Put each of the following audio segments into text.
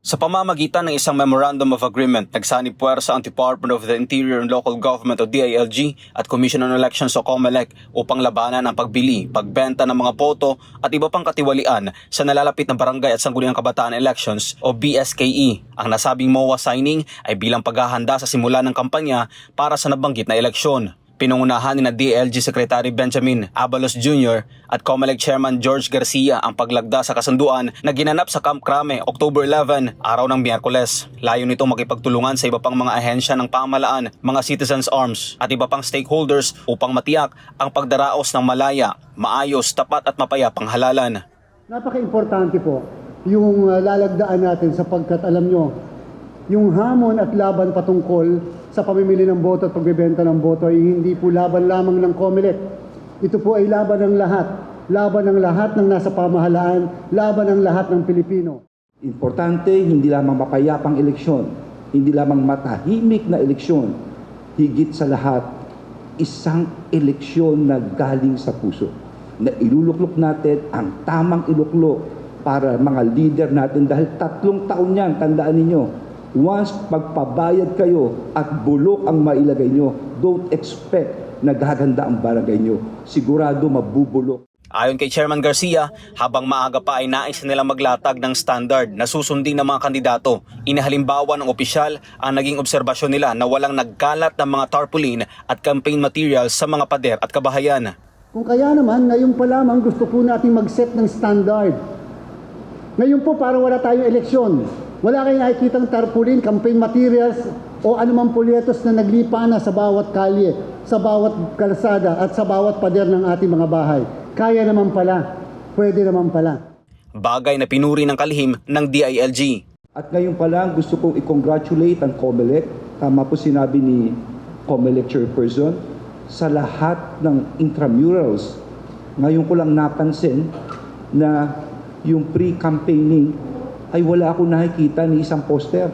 Sa pamamagitan ng isang Memorandum of Agreement, nagsani puwersa ang Department of the Interior and Local Government o DILG at Commission on Elections o COMELEC upang labanan ang pagbili, pagbenta ng mga boto at iba pang katiwalian sa nalalapit na barangay at sangguniang kabataan elections o BSKE. Ang nasabing MOA signing ay bilang paghahanda sa simula ng kampanya para sa nabanggit na eleksyon. Pinungunahan ni na DLG Secretary Benjamin Abalos Jr. at COMELEC Chairman George Garcia ang paglagda sa kasunduan na ginanap sa Camp Crame October 11, araw ng Miyerkules. Layo nitong makipagtulungan sa iba pang mga ahensya ng pamalaan, mga citizens arms at iba pang stakeholders upang matiyak ang pagdaraos ng malaya, maayos, tapat at mapayapang halalan. Napaka-importante po yung uh, lalagdaan natin sapagkat alam nyo, yung hamon at laban patungkol sa pamimili ng boto at pagbebenta ng boto ay hindi po laban lamang ng COMELEC. Ito po ay laban ng lahat. Laban ng lahat ng nasa pamahalaan, laban ng lahat ng Pilipino. Importante, hindi lamang mapayapang eleksyon, hindi lamang matahimik na eleksyon, higit sa lahat, isang eleksyon na galing sa puso. Na iluluklok natin ang tamang iluklok para mga leader natin dahil tatlong taon yan, tandaan ninyo. Once pagpabayad kayo at bulok ang mailagay nyo, don't expect na gaganda ang barangay nyo. Sigurado mabubulok. Ayon kay Chairman Garcia, habang maaga pa ay nais nilang maglatag ng standard na susundin ng mga kandidato. Inahalimbawa ng opisyal ang naging obserbasyon nila na walang nagkalat ng mga tarpaulin at campaign materials sa mga pader at kabahayan. Kung kaya naman, ngayon pa lamang gusto po natin mag-set ng standard. Ngayon po para wala tayong eleksyon. Wala kayong nakikitang tarpaulin, campaign materials, o anumang polyetos na naglipa na sa bawat kalye, sa bawat kalsada, at sa bawat pader ng ating mga bahay. Kaya naman pala. Pwede naman pala. Bagay na pinuri ng kalihim ng DILG. At ngayon pa lang gusto kong i-congratulate ang COMELEC, tama po sinabi ni COMELEC Chairperson, sa lahat ng intramurals. Ngayon ko lang napansin na yung pre-campaigning ay wala akong nakikita ni isang poster.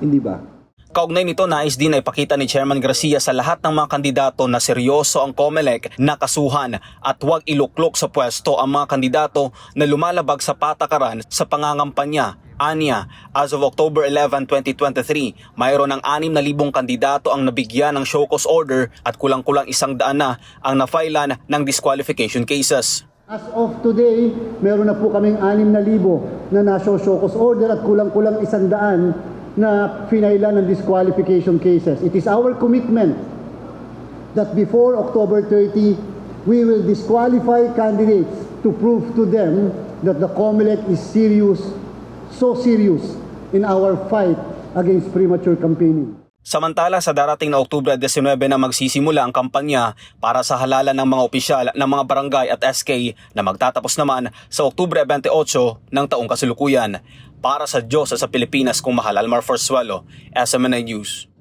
Hindi ba? Kaugnay nito, nais din na ipakita ni Chairman Garcia sa lahat ng mga kandidato na seryoso ang COMELEC na kasuhan at huwag iluklok sa pwesto ang mga kandidato na lumalabag sa patakaran sa pangangampanya. Anya, as of October 11, 2023, mayroon ng 6,000 kandidato ang nabigyan ng show cause order at kulang-kulang isang daan na ang nafailan ng disqualification cases. As of today, meron na po kaming 6,000 na nasa showcause order at kulang-kulang isandaan na finailan ng disqualification cases. It is our commitment that before October 30, we will disqualify candidates to prove to them that the COMELEC is serious, so serious in our fight against premature campaigning. Samantala sa darating na Oktubre 19 na magsisimula ang kampanya para sa halalan ng mga opisyal ng mga barangay at SK na magtatapos naman sa Oktubre 28 ng taong kasalukuyan. Para sa Diyos sa Pilipinas kung mahal Almar Forsuelo, SMNI News.